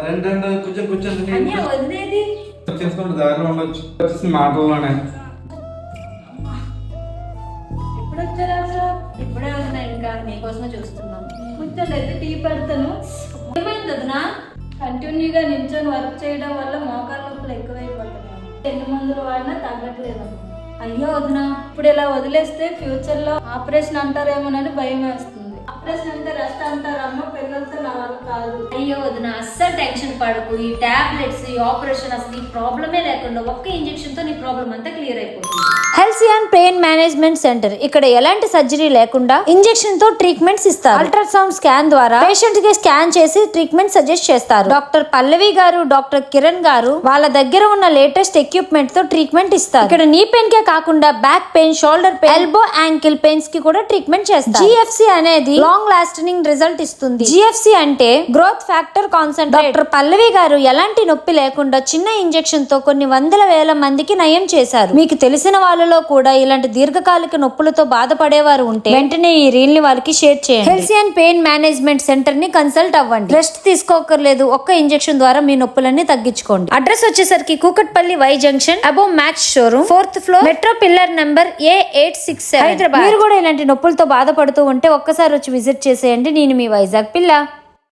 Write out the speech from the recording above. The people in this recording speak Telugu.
రెండు రెండు చేసుకుంటే దారిలో ఉండొచ్చు. మాటల్లోనే. ఇప్పుడే వదినా ఇంకా నీకోసమే చూస్తున్నాం. కూర్చోండి అయితే టీ పెడతాను. ఏమైంది కంటిన్యూగా నిల్చొని వర్క్ చేయడం వల్ల మోకాళ్ళ నొప్పులు ఎక్కువైపోతున్నాయి. ఎన్ని మందులు వాడినా తగ్గట్లేదు. అయ్యో వదినా ఇప్పుడు ఇలా వదిలేస్తే ఫ్యూచర్లో ఆపరేషన్ అంటారేమోనని భయం వేస్తుంది. అమ్మ పిల్లలతో నా వల్ల కాదు. అయ్యో వదిన అస్సలు టెన్షన్ పడకు. ఈ టాబ్లెట్స్ ఈ ఆపరేషన్ అసలు ఈ ప్రాబ్లమే లేకుండా ఒక్క ఇంజెక్షన్తో నీ ప్రాబ్లం అంతా క్లియర్ అయిపోతుంది. హెల్సియాన్ పెయిన్ మేనేజ్మెంట్ సెంటర్ ఇక్కడ ఎలాంటి సర్జరీ లేకుండా ఇంజెక్షన్తో ట్రీట్మెంట్స్ ఇస్తారు. అల్ట్రాసౌండ్ స్కాన్ ద్వారా పేషెంట్కి స్కాన్ చేసి ట్రీట్మెంట్ సజెస్ట్ చేస్తారు. డాక్టర్ పల్లవి గారు డాక్టర్ కిరణ్ గారు వాళ్ళ దగ్గర ఉన్న లేటెస్ట్ ఎక్విప్మెంట్తో ట్రీట్మెంట్ ఇస్తారు. ఇక్కడ నీ పెయిన్ కే కాకుండా back pain shoulder pain elbow ankle పెయిన్స్కి కూడా ట్రీట్మెంట్ చేస్తారు. జిఎఫ్సి అనేది లాంగ్ లాస్టింగ్ రిజల్ట్ ఇస్తుంది. జిఎఫ్సి అంటే growth factor concentrate doctor Pallavi garu ఎలాంటి నొప్పి లేకుండా చిన్న ఇంజెక్షన్తో కొన్ని వందల వేల మందికి నయం చేశారు. మీకు తెలిసిన వాళ్ళలో కూడా ఇలాంటి దీర్ఘకాలిక నొప్పులతో బాధపడేవారు ఉంటే వెంటనే ఈ రీల్ని వాళ్ళకి షేర్ చేయండి. హెల్సియన్ పెయిన్ మేనేజ్మెంట్ సెంటర్ని కన్సల్ట్ అవ్వండి. రెస్ట్ తీసుకోకర్లేదు ఒక్క ఇంజెక్షన్ ద్వారా మీ నొప్పులన్నీ తగ్గించుకోండి. అడ్రస్ వచ్చేసరికి Kukatpally Y junction above Max showroom fourth floor metro pillar number A eight six Hyderabad. మీరు కూడా ఇలాంటి నొప్పులతో బాధపడుతూ ఉంటే ఒక్కసారి వచ్చి విజిట్ చేసేయండి. నేను మీ వైజాగ్ పిల్ల.